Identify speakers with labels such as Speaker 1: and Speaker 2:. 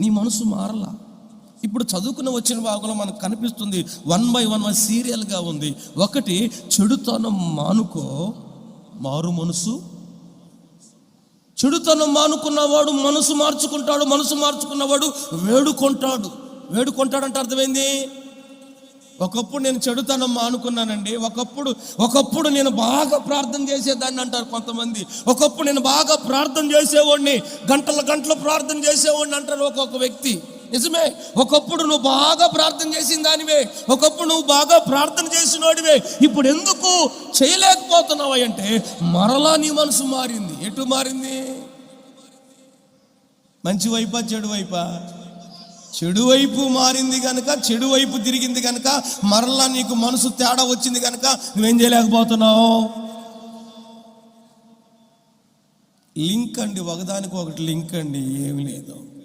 Speaker 1: నీ మనసు మారలా. ఇప్పుడు చదువుకున్న వచ్చిన భాగంలో మనకు కనిపిస్తుంది. వన్ బై వన్ సీరియల్గా ఉంది. ఒకటి చెడుతనం మానుకో మారు మనసు. చెడుతనం మానుకున్నవాడు మనసు మార్చుకుంటాడు మనసు మార్చుకున్నవాడు వేడుకుంటాడు. వేడుకుంటాడంటే అర్థమైంది? ఒకప్పుడు నేను చెడుతనం మానుకున్నానండి ఒకప్పుడు ఒకప్పుడు నేను బాగా ప్రార్థన చేసేదాన్ని అంటారు కొంతమంది. ఒకప్పుడు నేను బాగా ప్రార్థన చేసేవాడిని గంటల గంటలు ప్రార్థన చేసేవాడిని అంటారు ఒక్కొక్క వ్యక్తి. నిజమే? ఒకప్పుడు నువ్వు బాగా ప్రార్థన చేసిన దానివే. ఒకప్పుడు నువ్వు బాగా ప్రార్థన చేసినోడివే. ఇప్పుడు ఎందుకు చేయలేకపోతున్నావు అంటే మరలా నీ మనసు మారింది. ఎటు మారింది? మంచి వైపా చెడు వైపా? చెడువైపు మారింది కనుక చెడువైపు తిరిగింది కనుక మరలా నీకు మనసు తేడా వచ్చింది కనుక నువ్వేం చేయలేకపోతున్నావు? లింక్ అండి ఒకదానికి ఒకటి లింక్ అండి ఏమి లేదు.